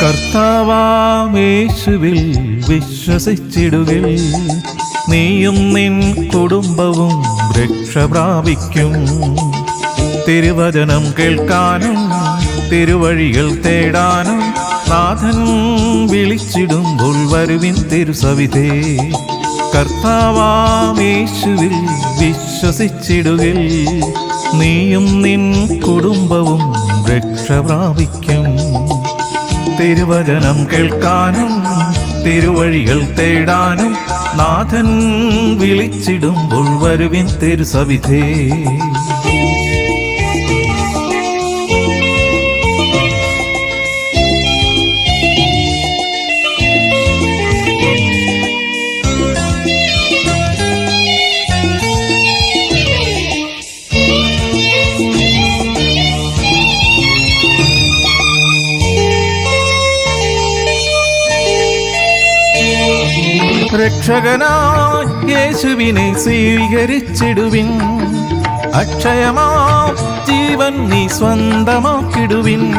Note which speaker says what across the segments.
Speaker 1: കർത്താവാമേശുവിൽ വിശ്വസിച്ചിടുകിൽ നീയും നിൻ കുടുംബവും രക്ഷ പ്രാപിക്കും. തിരുവചനം കേൾക്കാനും തിരുവഴികൾ തേടാനും നാഥൻ വിളിച്ചിടുമ്പോൾ വരുവിൻ തിരുസവിധേ. കർത്താവാമേശുവിൽ വിശ്വസിച്ചിടുകിൽ നീയും നിൻ കുടുംബവും രക്ഷ പ്രാപിക്കും. തിരുവചനം കേൾക്കാനും തിരുവഴികൾ തേടാനും നാഥൻ വിളിച്ചിടുമ്പോൾ വരുവിൻ തിരുസവിധേ. രക്ഷകനായി യേശുവിനെ സ്വീകരിച്ചിടുവിൻ. അക്ഷയമാ ജീവൻ നീ സ്വന്തമാക്കിടുവിൻ.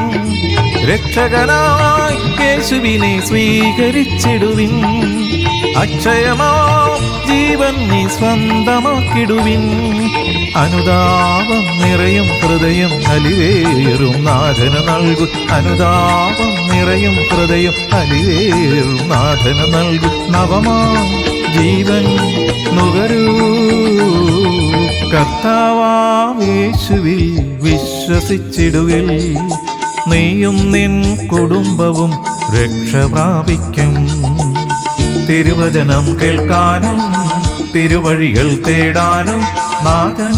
Speaker 1: രക്ഷകനായ യേശുവിനെ സ്വീകരിച്ചിടുവിൻ. അക്ഷയമാ ജീവൻ നീ സ്വന്തമാക്കിടുവിൻ. അനുതാപം നിറയും ഹൃദയം അലിവേറും നാഥന നൽകും. അനുതാപം നിറയും ഹൃദയം അലിവേറും നാഥന നൽകും നവമാ ജീവൻ നുകരൂ. കർത്താവേശുവിൽ വിശ്വസിച്ചിടുവിൽ നീയും നിൻ കുടുംബവും രക്ഷ പ്രാപിക്കും. തിരുവചനം കേൾക്കാനും തിരുവഴികൾ തേടാനും നാഥൻ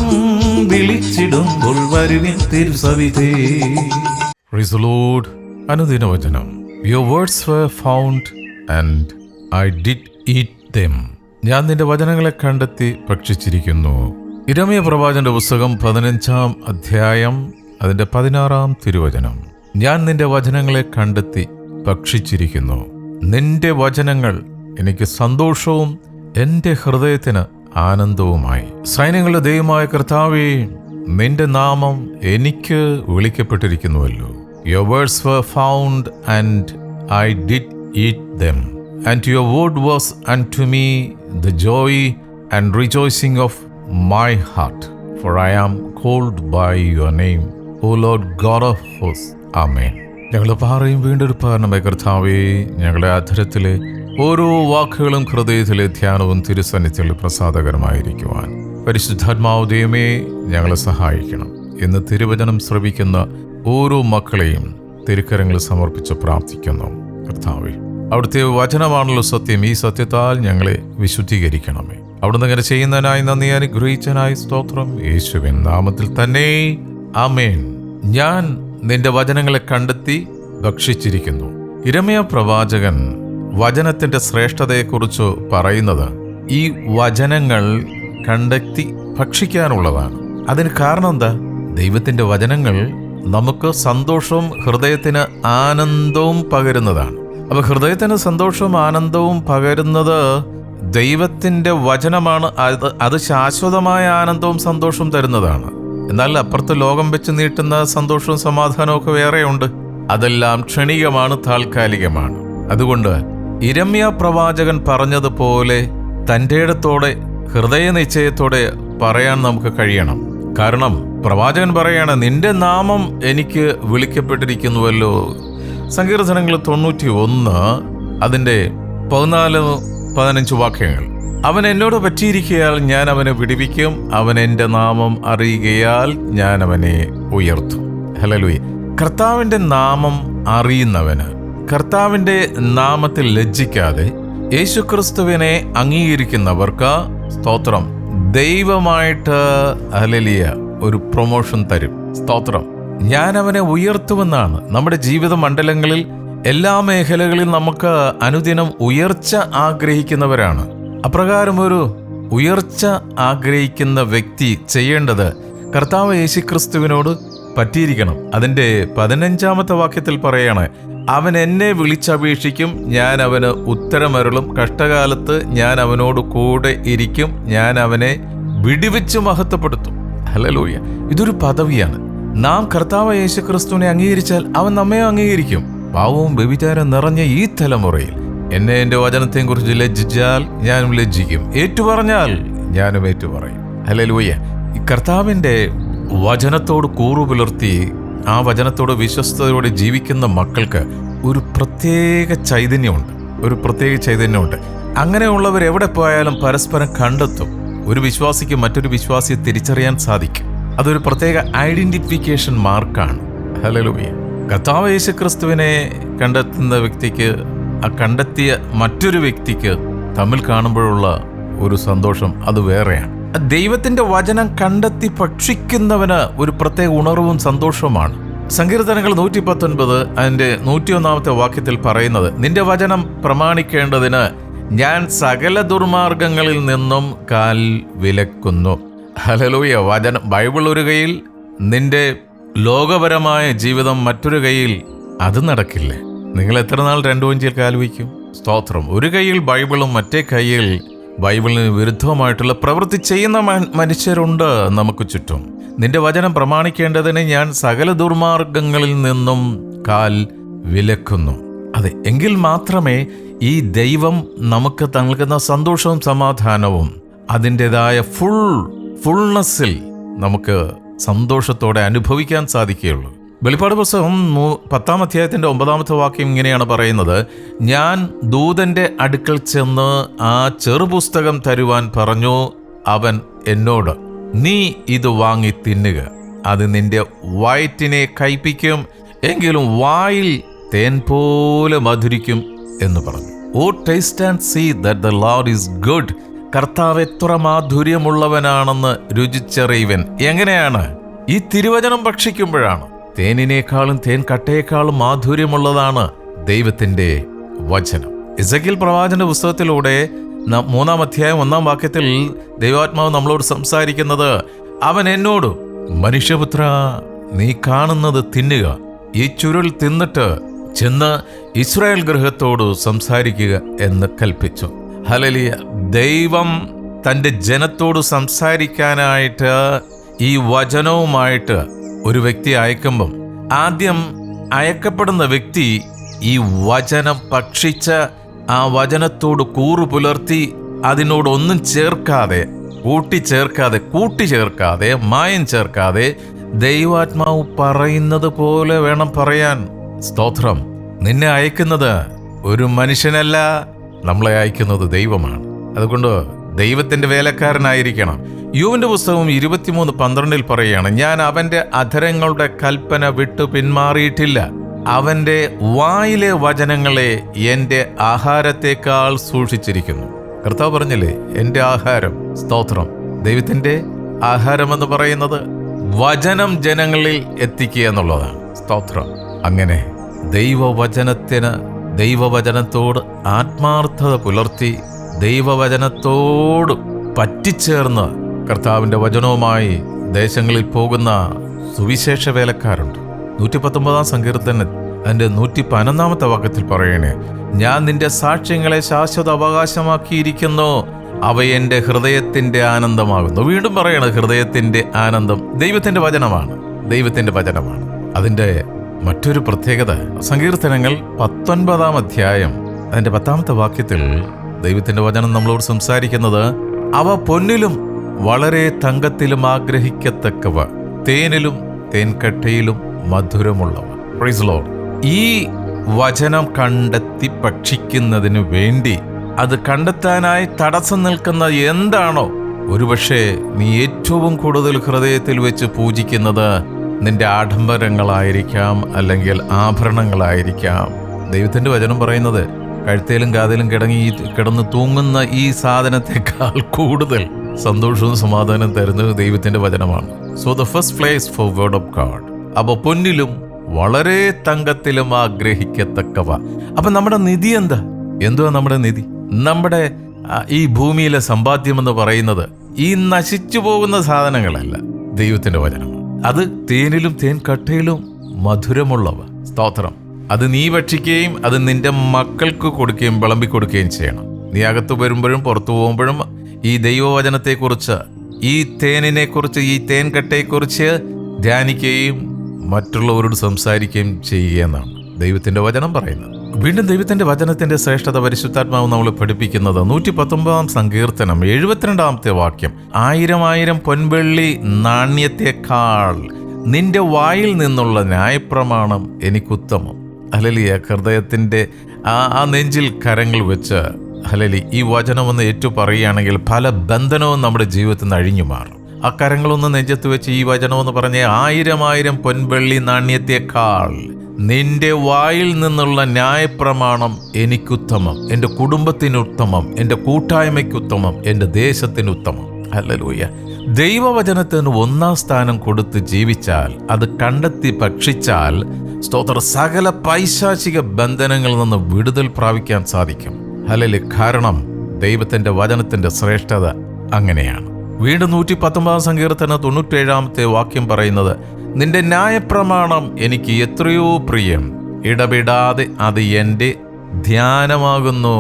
Speaker 1: വിളിച്ചിടുമ്പോൾ വരുവിൻ തിരുസവിധേ. റിസലോഡ് അനുദിന വചനം your words were found and I did eat them ഞാൻ നിന്റെ വചനങ്ങളെ കണ്ടെത്തി ഭക്ഷിച്ചിരിക്കുന്നു. ഇരമയ പ്രവാചന്റെ പുസ്തകം പതിനഞ്ചാം അധ്യായം അതിന്റെ പതിനാറാം തിരുവചനം. ഞാൻ നിന്റെ വചനങ്ങളെ കണ്ടെത്തി ഭക്ഷിച്ചിരിക്കുന്നു. നിന്റെ വചനങ്ങൾ എനിക്ക് സന്തോഷവും എന്റെ ഹൃദയത്തിന് ആനന്ദവുമായി. സൈന്യങ്ങളുടെ ദൈവമായ കർത്താവേ നിന്റെ നാമം എനിക്ക് വിളിക്കപ്പെട്ടിരിക്കുന്നുവല്ലോ. Were found and I did eat them and your word was and to me the joy and rejoicing of my heart for I am called by your name O lord God of hose amen ഞങ്ങൾ പാറയും വീണ്ടെടുപ്പാരണമേ കർത്താവേ ഞങ്ങളുടെ അധരത്തിലെ ഓരോ വാക്കുകളും ഹൃദയത്തിലെ ധ്യാനവും തിരുസന്നിധിയിൽ പ്രസാദകരമായിരിക്കുവാൻ. പരിശുദ്ധാത്മാവ് ദൈവമേ ഞങ്ങളെ സഹായിക്കണം. ഇന്ന് തിരുവചനം ശ്രവിക്കുന്ന ഓരോ മക്കളെയും തിരുക്കരങ്ങൾ സമർപ്പിച്ച് പ്രാർത്ഥിക്കുന്നു. കർത്താവേ അവിടുത്തെ വചനമാണല്ലോ സത്യം. ഈ സത്യത്താൽ ഞങ്ങളെ വിശുദ്ധീകരിക്കണമേ. അവിടുന്ന് അങ്ങനെ ചെയ്യുന്നതിനായി നന്ദി അനുഗ്രഹിച്ചനായി സ്തോത്രം. യേശുവിൻ നാമത്തിൽ തന്നെ. ആമേൻ. ഞാൻ നിന്റെ വചനങ്ങളെ കണ്ടെത്തി ഭക്ഷിച്ചിരിക്കുന്നു. ഇരമയ പ്രവാചകൻ വചനത്തിന്റെ ശ്രേഷ്ഠതയെക്കുറിച്ച് പറയുന്നത് ഈ വചനങ്ങൾ കണ്ടെത്തി ഭക്ഷിക്കാനുള്ളതാണ്. അതിന് കാരണം എന്താ? ദൈവത്തിന്റെ വചനങ്ങൾ നമുക്ക് സന്തോഷവും ഹൃദയത്തിന് ആനന്ദവും പകരുന്നതാണ്. അപ്പൊ ഹൃദയത്തിന് സന്തോഷവും ആനന്ദവും പകരുന്നത് ദൈവത്തിന്റെ വചനമാണ്. അത് അത് ശാശ്വതമായ ആനന്ദവും സന്തോഷവും തരുന്നതാണ്. എന്നാൽ അപ്പുറത്ത് ലോകം വെച്ച് നീട്ടുന്ന സന്തോഷവും സമാധാനവും ഒക്കെ വേറെയുണ്ട്. അതെല്ലാം ക്ഷണികമാണ് താൽക്കാലികമാണ്. അതുകൊണ്ട് ഇരമ്യ പ്രവാചകൻ പറഞ്ഞതുപോലെ തന്റെ ഇടത്തോടെ ഹൃദയനിശ്ചയത്തോടെ പറയാൻ നമുക്ക് കഴിയണം. കാരണം പ്രവാചകൻ പറയാണ് നിന്റെ നാമം എനിക്ക് വിളിക്കപ്പെട്ടിരിക്കുന്നുവല്ലോ. സങ്കീർത്തനങ്ങൾ തൊണ്ണൂറ്റി ഒന്ന് അതിന്റെ പതിനാല് പതിനഞ്ച് വാക്യങ്ങൾ. അവൻ എന്നോട് പറ്റിയിരിക്കയാൽ ഞാൻ അവനെ വിടിവിക്കും. അവൻ എന്റെ നാമം അറിയുകയാൽ ഞാൻ അവനെ ഉയർത്തും. ഹലലുയി കർത്താവിന്റെ നാമം അറിയുന്നവന് കർത്താവിന്റെ നാമത്തിൽ ലജ്ജിക്കാതെ യേശുക്രിസ്തുവിനെ അംഗീകരിക്കുന്നവർക്ക് സ്തോത്രം. ദൈവമായിട്ട് അലലിയ ഒരു പ്രൊമോഷൻ തരും. സ്തോത്രം. ഞാൻ അവനെ ഉയർത്തുമെന്നാണ്. നമ്മുടെ ജീവിത മണ്ഡലങ്ങളിൽ എല്ലാ മേഖലകളിൽ നമുക്ക് അനുദിനം ഉയർച്ച ആഗ്രഹിക്കുന്നവരാണ്. അപ്രകാരം ഒരു ഉയർച്ച ആഗ്രഹിക്കുന്ന വ്യക്തി ചെയ്യേണ്ടത് കർത്താവ് യേശുക്രിസ്തുവിനോട് പറ്റിയിരിക്കണം. അതിന്റെ പതിനഞ്ചാമത്തെ വാക്യത്തിൽ പറയാണ് അവൻ എന്നെ വിളിച്ചപേക്ഷിക്കും ഞാൻ അവന് ഉത്തരമരുളും. കഷ്ടകാലത്ത് ഞാൻ അവനോട് കൂടെ ഇരിക്കും ഞാൻ അവനെ വിടിവെച്ച് മഹത്വപ്പെടുത്തും. ഹലലൂയ ഇതൊരു പദവിയാണ്. നാം കർത്താവ് യേശു ക്രിസ്തുവിനെ അംഗീകരിച്ചാൽ അവൻ നമ്മെ അംഗീകരിക്കും. പാവവും വ്യഭിചാരം നിറഞ്ഞ ഈ തലമുറയിൽ എന്നെ എന്റെ വചനത്തെക്കുറിച്ച് ലജ്ജിച്ചാൽ ഞാനും ലജ്ജിക്കും. ഏറ്റുപറഞ്ഞാൽ ഞാനും ഏറ്റുപറയും. ഹലലൂയ കർത്താവിന്റെ വചനത്തോട് കൂറു പുലർത്തി ആ വചനത്തോട് വിശ്വസ്തയോടെ ജീവിക്കുന്ന മക്കൾക്ക് ഒരു പ്രത്യേക ചൈതന്യമുണ്ട്. ഒരു പ്രത്യേക ചൈതന്യമുണ്ട്. അങ്ങനെയുള്ളവർ എവിടെ പോയാലും പരസ്പരം കണ്ടെത്തും. ഒരു വിശ്വാസിക്ക് മറ്റൊരു വിശ്വാസിയെ തിരിച്ചറിയാൻ സാധിക്കും. അതൊരു പ്രത്യേക ഐഡന്റിഫിക്കേഷൻ മാർക്കാണ്. ഹലലൂയ കർത്താവ് യേശുക്രിസ്തുവിനെ കണ്ടെത്തുന്ന വ്യക്തിക്ക് ആ കണ്ടെത്തിയ മറ്റൊരു വ്യക്തിക്ക് തമ്മിൽ കാണുമ്പോഴുള്ള ഒരു സന്തോഷം അത് വേറെയാണ്. ദൈവത്തിന്റെ വചനം കണ്ടെത്തി ഭക്ഷിക്കുന്നവന് ഒരു പ്രത്യേക ഉണർവും സന്തോഷവുമാണ്. സങ്കീർത്തനങ്ങൾ നൂറ്റി പത്തൊൻപത് അതിന്റെ നൂറ്റിയൊന്നാമത്തെ വാക്യത്തിൽ പറയുന്നത് നിന്റെ വചനം പ്രമാണിക്കേണ്ടതിന് ഞാൻ സകല ദുർമാർഗങ്ങളിൽ നിന്നും കാൽ വിലക്കുന്നു. ഹലലൂയ വചനം ബൈബിൾ ഒരു കയ്യിൽ നിന്റെ ലോകപരമായ ജീവിതം മറ്റൊരു കയ്യിൽ അത് നടക്കില്ലേ? നിങ്ങൾ എത്ര നാൾ രണ്ടു വഞ്ചിയിൽ കാൽ വയ്ക്കും? സ്തോത്രം. ഒരു കയ്യിൽ ബൈബിളും മറ്റേ കയ്യിൽ ബൈബിളിന് വിരുദ്ധമായിട്ടുള്ള പ്രവൃത്തി ചെയ്യുന്ന മനുഷ്യരുണ്ട് നമുക്ക് ചുറ്റും. നിന്റെ വചനം പ്രമാണിക്കേണ്ടതിന് ഞാൻ സകല ദുർമാർഗങ്ങളിൽ നിന്നും കാൽ വിലക്കുന്നു. അതെ എങ്കിൽ മാത്രമേ ഈ ദൈവം നമുക്ക് നൽകുന്ന സന്തോഷവും സമാധാനവും അതിന്റെതായ ഫുൾ ഫുൾനെസ്സിൽ നമുക്ക് സന്തോഷത്തോടെ അനുഭവിക്കാൻ സാധിക്കുകയുള്ളൂ. വെളിപ്പാട് പുസ്തകം പത്താം അധ്യായത്തിന്റെ ഒമ്പതാമത്തെ വാക്യം ഇങ്ങനെയാണ് പറയുന്നത്. ഞാൻ ദൂതന്റെ അടുക്കൽ ചെന്ന് ആ ചെറുപുസ്തകം തരുവാൻ പറഞ്ഞു അവൻ എന്നോട് നീ ഇത് വാങ്ങി തിന്നുക. അത് നിന്റെ വയറ്റിനെ കയ്പിക്കും എങ്കിലും വായിൽ തേൻ പോലെ മധുരിക്കും എന്ന് പറഞ്ഞു. O taste and see that the lord is good കർത്താവ് എത്ര മാധുര്യമുള്ളവനാണെന്ന് രുചിച്ചറിയുവൻ. എങ്ങനെയാണ്? ഈ തിരുവചനം ഭക്ഷിക്കുമ്പോഴാണ്? തേനിനേക്കാളും തേൻ കട്ടയേക്കാളും മാധുര്യമുള്ളതാണ് ദൈവത്തിന്റെ വചനം. ഇസക്കിൽ പ്രവാചന്റെ പുസ്തകത്തിലൂടെ മൂന്നാം അധ്യായം ഒന്നാം വാക്യത്തിൽ ദൈവാത്മാവ് നമ്മളോട് സംസാരിക്കുന്നത് അവൻ എന്നോട് മനുഷ്യപുത്ര നീ കാണുന്നത് തിന്നുക ഈ ചുരുൾ തിന്നിട്ട് ചെന്ന് ഇസ്രായേൽ ഗൃഹത്തോട് സംസാരിക്കുക എന്ന് കൽപ്പിച്ചു. ഹലലിയ ദൈവം തന്റെ ജനത്തോട് സംസാരിക്കാനായിട്ട് ഈ വചനവുമായിട്ട് ഒരു വ്യക്തി അയക്കുമ്പം ആദ്യം അയക്കപ്പെടുന്ന വ്യക്തി ഈ വചനം പക്ഷിച്ച് ആ വചനത്തോട് കൂറു പുലർത്തി അതിനോടൊന്നും ചേർക്കാതെ കൂട്ടിച്ചേർക്കാതെ കൂട്ടിച്ചേർക്കാതെ മായം ചേർക്കാതെ ദൈവാത്മാവ് പറയുന്നത് പോലെ വേണം പറയാൻ. സ്തോത്രം. നിന്നെ അയക്കുന്നത് ഒരു മനുഷ്യനല്ല നമ്മളെ അയക്കുന്നത് ദൈവമാണ്. അതുകൊണ്ട് ദൈവത്തിന്റെ വേലക്കാരനായിരിക്കണം. യുവിന്റെ പുസ്തകം ഇരുപത്തിമൂന്ന് പന്ത്രണ്ടിൽ പറയുകയാണ് ഞാൻ അവന്റെ അധരങ്ങളുടെ കൽപ്പന വിട്ടു പിന്മാറിയിട്ടില്ല. അവന്റെ വായിലെ വചനങ്ങളെ എന്റെ ആഹാരത്തെക്കാൾ സൂക്ഷിച്ചിരിക്കുന്നു. കർത്താവ് പറഞ്ഞില്ലേ എന്റെ ആഹാരം സ്തോത്രം ദൈവത്തിന്റെ ആഹാരം എന്ന് പറയുന്നത് വചനം ജനങ്ങളിൽ എത്തിക്കുക എന്നുള്ളതാണ്. സ്തോത്രം അങ്ങനെ ദൈവവചനത്തിന് ദൈവവചനത്തോട് ആത്മാർത്ഥത പുലർത്തി ദൈവവചനത്തോട് പറ്റിച്ചേർന്ന് കർത്താവിന്റെ വചനവുമായി ദേശങ്ങളിൽ പോകുന്ന സുവിശേഷ വേലക്കാരുണ്ട്. നൂറ്റി പത്തൊമ്പതാം സങ്കീർത്തന അതിന്റെ നൂറ്റി പതിനൊന്നാമത്തെ വാക്യത്തിൽ പറയണേ ഞാൻ നിന്റെ സാക്ഷ്യങ്ങളെ ശാശ്വത അവകാശമാക്കിയിരിക്കുന്നു. അവ എന്റെ ഹൃദയത്തിന്റെ ആനന്ദമാകുന്നു. വീണ്ടും പറയണത് ഹൃദയത്തിന്റെ ആനന്ദം ദൈവത്തിന്റെ വചനമാണ്. ദൈവത്തിന്റെ വചനമാണ്. അതിന്റെ മറ്റൊരു പ്രത്യേകത സങ്കീർത്തനങ്ങൾ പത്തൊൻപതാം അധ്യായം അതിന്റെ പത്താമത്തെ വാക്യത്തിൽ ദൈവത്തിന്റെ വചനം നമ്മളോട് സംസാരിക്കുന്നത് അവ പൊന്നിലും വളരെ തങ്കത്തിലും ആഗ്രഹിക്കത്തക്കവ. തേനിലും തേൻകട്ടയിലും മധുരമുള്ളവ. പ്രിസ്ലോ. ഈ വചനം കണ്ടെത്തി ഭക്ഷിക്കുന്നതിന് വേണ്ടി അത് കണ്ടെത്താനായി തടസ്സം നിൽക്കുന്ന എന്താണോ? ഒരുപക്ഷെ നീ ഏറ്റവും കൂടുതൽ ഹൃദയത്തിൽ വെച്ച് പൂജിക്കുന്നത് നിന്റെ ആഡംബരങ്ങളായിരിക്കാം അല്ലെങ്കിൽ ആഭരണങ്ങളായിരിക്കാം. ദൈവത്തിന്റെ വചനം പറയുന്നത് കഴുത്തേലും കാതിലും കിടങ്ങി കിടന്ന് തൂങ്ങുന്ന ഈ സാധനത്തെക്കാൾ കൂടുതൽ സന്തോഷവും സമാധാനം തരുന്നത് ദൈവത്തിന്റെ വചനമാണ്. So the first place for word of God അപ്പോൾ പൊന്നിലും വളരെ തങ്കത്തിലും ആഗ്രഹിക്കത്തക്കവ. അപ്പൊ നമ്മുടെ നിധി എന്താ? എന്തുവാ നമ്മുടെ നിധി? നമ്മുടെ ഈ ഭൂമിയിലെ സമ്പാദ്യം എന്ന് പറയുന്നത് ഈ നശിച്ചു പോകുന്ന സാധനങ്ങളല്ല ദൈവത്തിന്റെ വചനം. അത് തേനിലും തേൻ കട്ടയിലും മധുരമുള്ളവ. സ്തോത്രം. അത് നീ ഭക്ഷിക്കുകയും അത് നിന്റെ മക്കൾക്ക് കൊടുക്കുകയും വിളമ്പി കൊടുക്കുകയും ചെയ്യണം. നീ അകത്ത് വരുമ്പോഴും പുറത്തു പോകുമ്പോഴും ഈ ദൈവവചനത്തെക്കുറിച്ച് ഈ തേനിനെക്കുറിച്ച് ഈ തേൻകട്ടയെക്കുറിച്ച് ധ്യാനിക്കുകയും മറ്റുള്ളവരോട് സംസാരിക്കുകയും ചെയ്യുക എന്നാണ് ദൈവത്തിന്റെ വചനം പറയുന്നത്. വീണ്ടും ദൈവത്തിന്റെ വചനത്തിന്റെ ശ്രേഷ്ഠത പരിശുദ്ധാത്മാവ് നമ്മൾ പഠിപ്പിക്കുന്നത് നൂറ്റി പത്തൊമ്പതാം സങ്കീർത്തനം എഴുപത്തിരണ്ടാമത്തെ വാക്യം. ആയിരം ആയിരം പൊൻവെള്ളി നാണ്യത്തെക്കാൾ നിന്റെ വായിൽ നിന്നുള്ള ന്യായപ്രമാണം എനിക്കുത്തമം. അലലിയ ഹൃദയത്തിന്റെ ആ ആ നെഞ്ചിൽ കരങ്ങൾ വെച്ച് ഹലലി ഈ വചനമൊന്ന് ഏറ്റു പറയുകയാണെങ്കിൽ പല ബന്ധനവും നമ്മുടെ ജീവിതത്തിൽ നിന്ന് അഴിഞ്ഞു മാറും. ആ കരങ്ങളൊന്ന് നെഞ്ചത്ത് വെച്ച് ഈ വചനമെന്ന് പറഞ്ഞ ആയിരം ആയിരം പൊൻവെള്ളി നാണ്യത്തെക്കാൾ നിന്റെ വായിൽ നിന്നുള്ള ന്യായപ്രമാണം എനിക്കുത്തമം എന്റെ കുടുംബത്തിനുത്തമം എന്റെ കൂട്ടായ്മയ്ക്കുത്തമം എന്റെ ദേശത്തിനുത്തമം. ഹല്ലേലൂയ. ദൈവവചനത്തിന് ഒന്നാം സ്ഥാനം കൊടുത്ത് ജീവിച്ചാൽ അത് കണ്ടെത്തി ഭക്ഷിച്ചാൽ സ്തോത്ര സകല പൈശാചിക ബന്ധനങ്ങളിൽ നിന്ന് വിടുതൽ പ്രാപിക്കാൻ സാധിക്കും. ഹലല് കാരണം ദൈവത്തിന്റെ വചനത്തിന്റെ ശ്രേഷ്ഠത അങ്ങനെയാണ്. വീണ്ടും നൂറ്റി പത്തൊമ്പതാം സങ്കീർത്തന തൊണ്ണൂറ്റേഴാമത്തെ വാക്യം പറയുന്നത് നിന്റെ ന്യായപ്രമാണം എനിക്ക് എത്രയോ പ്രിയം. ഇടപെടാതെ അത് എന്റെ ധ്യാനമാകുന്നു.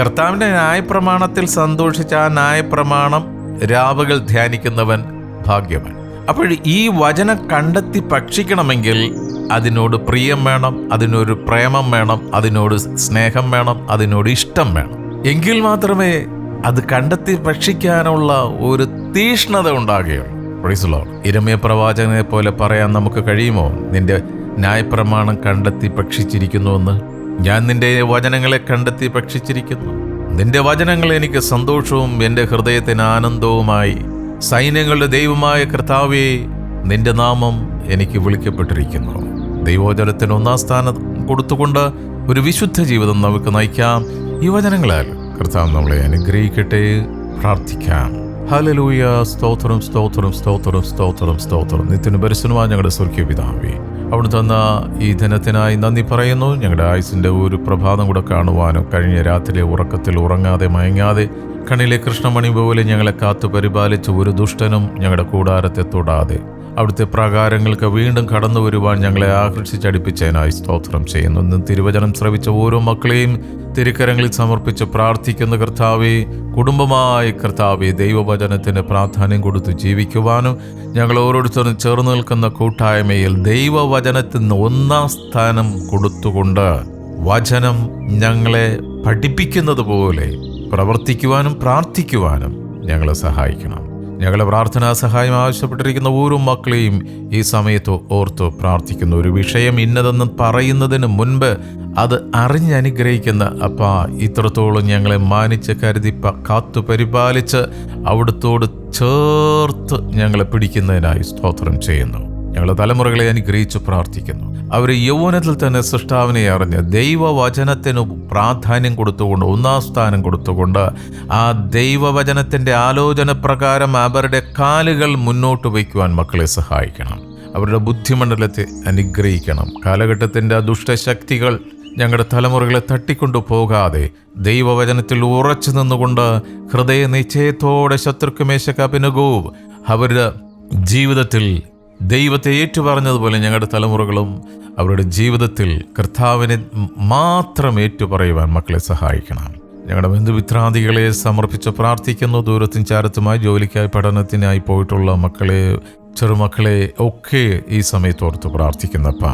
Speaker 1: കർത്താവിന്റെ ന്യായപ്രമാണത്തിൽ സന്തോഷിച്ച ആ ന്യായപ്രമാണം രാവുകൾ ധ്യാനിക്കുന്നവൻ ഭാഗ്യവൻ. അപ്പോൾ ഈ വചനം കണ്ടെത്തി ഭക്ഷിക്കണമെങ്കിൽ അതിനോട് പ്രിയം വേണം അതിനൊരു പ്രേമം വേണം അതിനോട് സ്നേഹം വേണം അതിനോട് ഇഷ്ടം വേണം. എങ്കിൽ മാത്രമേ അത് കണ്ടെത്തി ഭക്ഷിക്കാനുള്ള ഒരു തീഷ്ണത ഉണ്ടാകുകയുള്ളൂ. പ്രൈസുലോ ഇരമയ പ്രവാചകനെ പോലെ പറയാൻ നമുക്ക് കഴിയുമോ? നിന്റെ ന്യായപ്രമാണം കണ്ടെത്തി ഭക്ഷിച്ചിരിക്കുന്നുവെന്ന് ഞാൻ നിന്റെ വചനങ്ങളെ കണ്ടെത്തി ഭക്ഷിച്ചിരിക്കുന്നു. നിന്റെ വചനങ്ങൾ എനിക്ക് സന്തോഷവും എന്റെ ഹൃദയത്തിന് ആനന്ദവുമായി. സൈന്യങ്ങളുടെ ദൈവമായ കർത്താവേ നിന്റെ നാമം എനിക്ക് വിളിക്കപ്പെട്ടിരിക്കുന്നു. ദൈവോചനത്തിന് ഒന്നാം സ്ഥാനം കൊടുത്തുകൊണ്ട് ഒരു വിശുദ്ധ ജീവിതം നമുക്ക് നയിക്കാം. യുവജനങ്ങളാൽ കർത്താവ് നമ്മളെ അനുഗ്രഹിക്കട്ടെ. പ്രാർത്ഥിക്കാം. ഹലലൂയ സ്തോത്രം സ്തോത്രം സ്തോത്രം സ്തോത്രം സ്തോത്രം. നിത്യന് പരിസരമായ ഞങ്ങളുടെ സ്വർഗീയ പിതാവേ അവിടെ തന്ന ഈ ദിനത്തിനായി നന്ദി പറയുന്നു. ഞങ്ങളുടെ ആയുസിന്റെ ഒരു പ്രഭാതം കൂടെ കാണുവാനും കഴിഞ്ഞ രാത്രിയിലെ ഉറക്കത്തിൽ ഉറങ്ങാതെ മയങ്ങാതെ കണ്ണിലെ കൃഷ്ണമണി പോലെ ഞങ്ങളെ കാത്തു പരിപാലിച്ച ഒരു ദുഷ്ടനും ഞങ്ങളുടെ കൂടാരത്തെ തൊടാതെ അവിടുത്തെ പ്രാകാരങ്ങൾക്ക് വീണ്ടും കടന്നു വരുവാൻ ഞങ്ങളെ ആകർഷിച്ചടിപ്പിച്ചതിനായി സ്തോത്രം ചെയ്യുന്നു. ഇന്ന് തിരുവചനം ശ്രവിച്ച ഓരോ മക്കളെയും തിരുക്കരങ്ങളിൽ സമർപ്പിച്ച് പ്രാർത്ഥിക്കുന്ന കർത്താവെ കുടുംബമായ കർത്താവെ ദൈവവചനത്തിന് പ്രാധാന്യം കൊടുത്ത് ജീവിക്കുവാനും ഞങ്ങൾ ഓരോരുത്തരും ചേർന്ന് നിൽക്കുന്ന കൂട്ടായ്മയിൽ ദൈവവചനത്തിന് ഒന്നാം സ്ഥാനം കൊടുത്തുകൊണ്ട് വചനം ഞങ്ങളെ പഠിപ്പിക്കുന്നത് പോലെ പ്രവർത്തിക്കുവാനും പ്രാർത്ഥിക്കുവാനും ഞങ്ങളെ സഹായിക്കണം. ഞങ്ങളെ പ്രാർത്ഥനാ സഹായം ആവശ്യപ്പെട്ടിരിക്കുന്ന ഓരോ മക്കളെയും ഈ സമയത്ത് ഓർത്ത് പ്രാർത്ഥിക്കുന്നു. ഒരു വിഷയം ഇന്നതെന്ന് പറയുന്നതിന് മുൻപ് അത് അറിഞ്ഞനുഗ്രഹിക്കുന്ന അപ്പ ഇത്രത്തോളം ഞങ്ങളെ മാനിച്ച് കരുതി കാത്തു പരിപാലിച്ച് അവിടുത്തോട് ചേർത്ത് ഞങ്ങളെ പിടിക്കുന്നതിനായി സ്തോത്രം ചെയ്യുന്നു. ഞങ്ങളുടെ തലമുറകളെ അനുഗ്രഹിച്ച് പ്രാർത്ഥിക്കുന്നു. അവർ യൗവനത്തിൽ തന്നെ സൃഷ്ടാവിനെ അറിഞ്ഞ് ദൈവവചനത്തിന് പ്രാധാന്യം കൊടുത്തുകൊണ്ട് ഒന്നാം സ്ഥാനം കൊടുത്തുകൊണ്ട് ആ ദൈവവചനത്തിന്റെ ആലോചന പ്രകാരം അവരുടെ കാലുകൾ മുന്നോട്ട് വയ്ക്കുവാൻ മക്കളെ സഹായിക്കണം. അവരുടെ ബുദ്ധിമണ്ഡലത്തെ അനുഗ്രഹിക്കണം. കാലഘട്ടത്തിന്റെ ആ ദുഷ്ടശക്തികൾ ഞങ്ങളുടെ തലമുറകളെ തട്ടിക്കൊണ്ടു പോകാതെ ദൈവവചനത്തിൽ ഉറച്ചു നിന്നുകൊണ്ട് ഹൃദയ നിശ്ചയത്തോടെ ശത്രുക്കുമേശക അഭിനഗോവ് അവരുടെ ജീവിതത്തിൽ ദൈവത്തെ ഏറ്റുപറഞ്ഞതുപോലെ ഞങ്ങളുടെ തലമുറകളും അവരുടെ ജീവിതത്തിൽ കർത്താവിനെ മാത്രം ഏറ്റുപറയുവാൻ മക്കളെ സഹായിക്കണം. ഞങ്ങളുടെ ബന്ധുമിത്രാദികളെ സമർപ്പിച്ച് പ്രാർത്ഥിക്കുന്നു. ദൂരത്തും ചാരത്തുമായി ജോലിക്കായി പഠനത്തിനായി പോയിട്ടുള്ള മക്കളെ ചെറുമക്കളെ ഒക്കെ ഈ സമയത്ത് ഓർത്ത് പ്രാർത്ഥിക്കുന്നപ്പ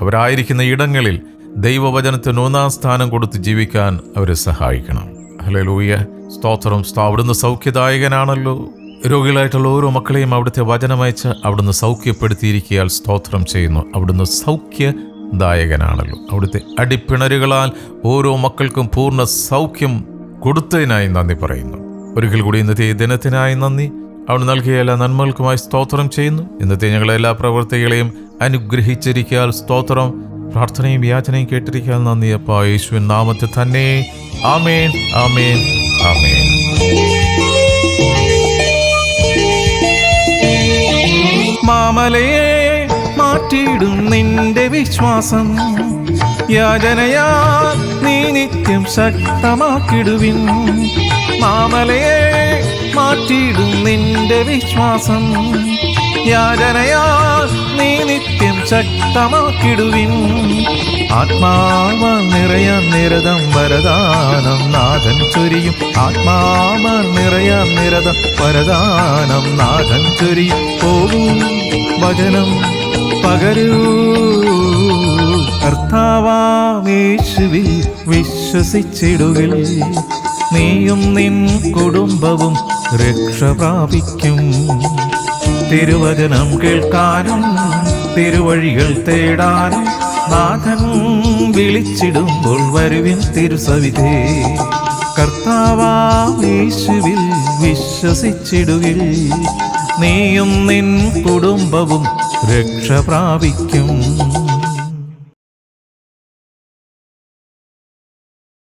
Speaker 1: അവരായിരിക്കുന്ന ഇടങ്ങളിൽ ദൈവവചനത്തിന് ഒന്നാം സ്ഥാനം കൊടുത്ത് ജീവിക്കാൻ അവരെ സഹായിക്കണം. ഹലോ ലൂയ സ്തോത്രം സ്തോ- അവിടുന്ന് സൗഖ്യദായകനാണല്ലോ. രോഗികളായിട്ടുള്ള ഓരോ മക്കളെയും അവിടുത്തെ വചനമയച്ച് അവിടുന്ന് സൗഖ്യപ്പെടുത്തിയിരിക്കയാൽ സ്തോത്രം ചെയ്യുന്നു. അവിടുന്ന് സൗഖ്യദായകനാണല്ലോ. അവിടുത്തെ അടിപ്പിണരുകളാൽ ഓരോ മക്കൾക്കും പൂർണ സൗഖ്യം കൊടുത്തതിനായി നന്ദി പറയുന്നു. ഒരിക്കൽ കൂടി ഇന്നത്തെ ദിനത്തിനായി നന്ദി. അവിടെ നൽകിയ എല്ലാ നന്മകൾക്കുമായി സ്തോത്രം ചെയ്യുന്നു. ഇന്നത്തെ ഞങ്ങളെ എല്ലാ പ്രവൃത്തികളെയും അനുഗ്രഹിച്ചിരിക്കാൽ സ്തോത്രം. പ്രാർത്ഥനയും യാചനയും കേട്ടിരിക്കാൻ നന്ദി. അപ്പ യേശുവിൻ നാമത്തെ തന്നെ. ആമേൻ ആമേൻ ആമേൻ.
Speaker 2: മാമലയെ മാറ്റിയിടും നിന്റെ വിശ്വാസം. യാചനയാ നീ നിത്യം ശക്തമാക്കിടുവിൻ. മാമലയെ മാറ്റിയിടും നിന്റെ വിശ്വാസം. യാചനയാ നീ നിത്യം ശക്തമാക്കിടുവിൻ. ആത്മാവ നിറയ നിരതം വരദാനം. നാഥൻ ചൊരിയും. ആത്മാവ നിറയ നിരതം വരദാനം. നാഥൻ ചൊരിയും. പോകൂ വചനം പകരൂ. കർത്താവാമേശുവിൽ വിശ്വസിച്ചിടുകിൽ നീയും നിൻ കുടുംബവും രക്ഷ പ്രാപിക്കും. തിരുവചനം കേൾക്കാനും തിരുവഴികൾ തേടാനും നാഥൻ വിളിച്ചിടുമ്പോൾ വരുവിൻ തിരുസവിധേ. കർത്താവാശുവിൽ വിശ്വസിച്ചിടുകിൽ നീയും നിൻ കുടുംബവും രക്ഷ പ്രാപിക്കും.